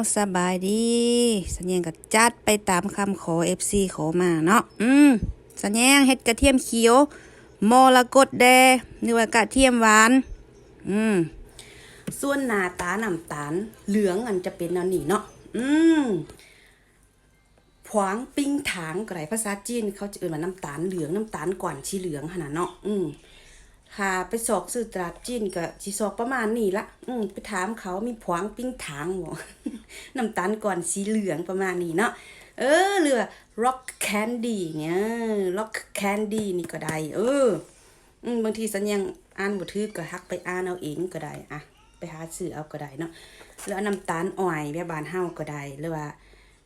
าวสบายดี สัญญงก็จัดไปตามคำขอ FC ขอมาเนาะ อืม สัญญงเฮ็ดกระเทียมเขียวมรกตแดหรือว่ากระเทียมหวาน อืม ส่วนหน้าตาน้ำตาล เหลืองอันจะเป็นอันนี้เนาะ อืมผวางปิ้งถางก็ได้ภาษาจีน เขาจะเอ่ยว่าน้ำตาลเหลืองน้ำตาลก่อนชีเหลืองขนาดเนาะ อืมถ้าไปสอกซื้อตราดจีนก็สิสอกประมาณนี้ละ อืมไปถามเขามีผวางปิ้งถางบ่ น้ำตาลก่อนสีเหลืองประมาณนี้เนาะเออเรือ rock candy เนี่ย rock candy นี่ก็ได้ เออบางทีสัญญงอ่านบ่ถือก็ฮักไปอ่านเอาเองก็ได้อะไปหาซื้อเอาก็ได้เนาะแล้วน้ำตาลอ้อยแบบบานเฮาก็ได้หรือว่า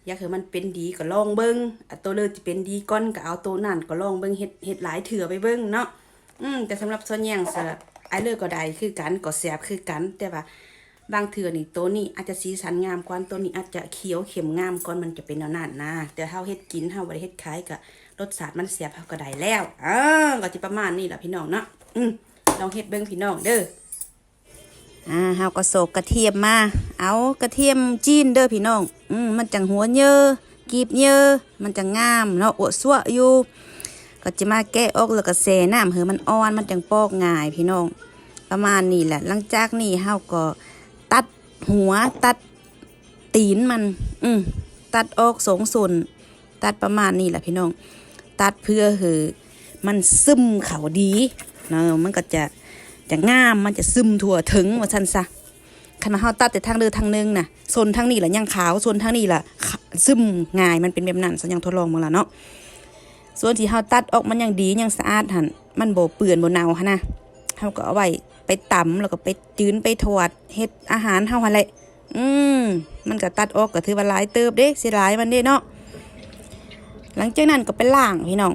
อยากให้มันเป็นดีก็ลองเบิ่งอะตัวเลือกที่เป็นดีก่อนก็เอาตัวนั่นก็ลองเบิ่งเฮ็ดเฮ็ดหลายเถื่อไปเบิ่งเนาะอืมแต่สำหรับส่วนแยงสำหรับไอ้เลือกก็ได้คือกันก็แซ่บคือกันแต่ว่า บางเถื่อนี่ตัวนี้อาจจะสีสันงามกว่าตัวนี้อาจจะเขียวเข็มงามกว่ามันจะเป็นแนวนั้นนะแต่เฮาเฮ็ดกินเฮาบ่ได้เฮ็ดขายก็รสชาติมันแซ่บเฮาก็ได้แล้วอ่าก็สิประมาณนี้ล่ะพี่น้องเนาะอืมลองเฮ็ดเบิ่งพี่น้องเด้ออ่าเฮาก็โศกกระเทียมมา เอากระเทียมจีนเด้อพี่น้อง อืมมันจังหัวเยอะกีบเยอะมันจังงามเนาะอวดสั่วอยู่ ก็จะมาแกะออกแล้วก็แซ่น้ำเหือมันอ่อนมันจังปอกง่ายพี่น้อง ประมาณนี้แหละ หลังจากนี้เฮาก็ หัวตัดตีนมัน อืมตัดออกสองส่วนตัดประมาณนี้แหละพี่น้อง ตัดเพื่อเหือมันซึมเขาดีเนาะมันก็จะจะงามมันจะซึมทั่วถึงว่าซั่นซะคันมาเฮาตัดแต่ทางเดินทางหนึงน่ะส่วนทางนี้ล่ะยังขาวส่วนทางนี้ล่ะขะซึมง่ายมันเป็นแบบนั้นสัญญางทดลองมาแล้วเนาะส่วนที่เฮาตัดออกมันยังดียังสะอาดหันมันโบเปื่อนบ่เนาหันนะ เฮาก็เอาไว้ไปตำแล้วก็ไปจืนไปทอดเฮ็ดอาหารเฮาหั่นแหละอืมมันก็ตัดออกก็ถือว่าหลายเติบเด้สิหลายมันเด้เนาะหลังจากนั้นก็ไปล้างพี่น้อง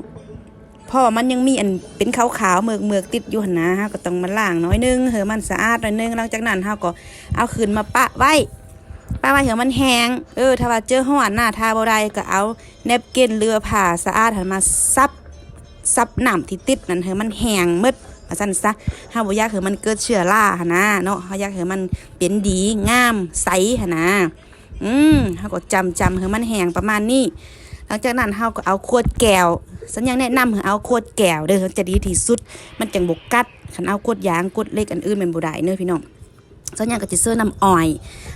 เพราะว่อมันยังมีอันเป็นขาวๆเมือกเมือกติดอยู่หันนะฮาก็ต้องมาล้างน้อยนึงเหอมันสะอาดหน่อยนึงหลังจากนั้นเฮาก็เอาขึ้นมาปะไว้ป้าว่าเหือมันแห้งเออถ้าว่าเจอห้อนหน้าทาบ่ได้ก็เอาแนบเกินเรือผ่าสะอาดหันมาซับซับน้ำที่ติดนั่นเหอมันแห้งมืด ว่าซั่นซะเฮาบ่อยากเหอมันเกิดเชื้อราหั่นนะเนาะเฮาอยากเหอมันเป็นดีงามใสหั่นนะอืมเฮาก็จำจำเหือมันแห้งประมาณนี้หลังจากนั้นเฮาก็เอาขวดแก้วสัญญาแนะนำให้เอาขวดแก้วเด้อจะดีที่สุด มันจังบ่กัดคันเอาขวดยางขวดเล็กอันอื่นแม่นบ่ได้เด้อพี่น้องส่วนใหญ่ก็จะซื้อน้ำอ้อย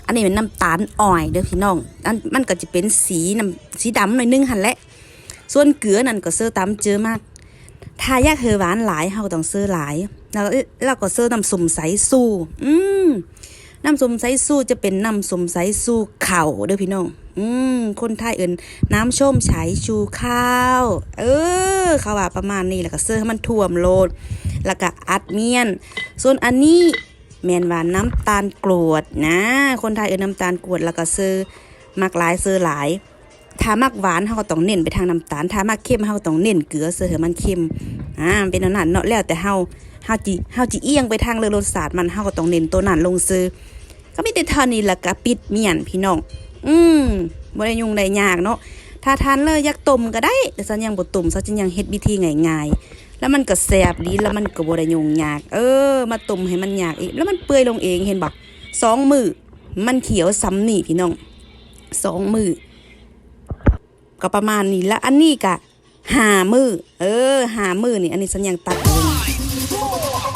อันนี้เป็นน้ำตาลอ้อยเด้อพี่น้องอันมันก็จะเป็นสีน้ำสีดำหน่อยนึงหันแหละส่วนเกลือนั่นก็ซื้อตามเจอมาก ถ้าอยากเฮอหวานหลายเฮาต้องซื้อหลายแล้วแล้วก็ซื้อน้ำส้มสายสู้ อืมน้ำส้มสายสู้จะเป็นน้ำส้มสายสู้เข่าเด้อพี่น้อง อืมคนไทยเอินน้ำส้มสายชูข้าว เออเขาว่าประมาณนี้แล้วก็ซื้อให้มันท่วมโลด แล้วก็อัดเมียน ส่วนอันนี้แมนว่าน้ำตาลกรวดนะ คนไทยเออน้ำตาลกรวดแล้วก็ซื้อมักหลายซื้อหลาย ถ้ามักหวานเขาก็ต้องเน้นไปทางน้ำตาลถ้ามักเค็มเขาก็ต้องเน้นเกลือซื้อมันเค็มอ่าเป็นนั้นเนาะแล้วแต่เฮาเฮาจิเฮาจิเอียงไปทางเรื่องรสชาติมันเฮาก็ต้องเน้นตัวนั้นลงซื้อก็มีแต่เท่านี้ละก็ปิดเมียนพี่น้อง อืมบ่ได้ยุ่งได้ยากเนาะถ้าทานเลยอยากต้มก็ได้ แต่ซันยังบ่ต้มซันยังเฮ็ดวิธีง่ายๆ แล้วมันก็แซ่บดีแล้วมันก็บ่ได้ยุ่งยาก เออ มาต้มให้มันยากอีก แล้วมันเปื่อยลงเองเห็นบ่สองมือมันเขียวซ้ำนี่พี่น้องสองมือ ก็ประมาณนี้แล้วอันนี้กะหามือเออหามือนี่อันนี้สัญญาณตัดเลย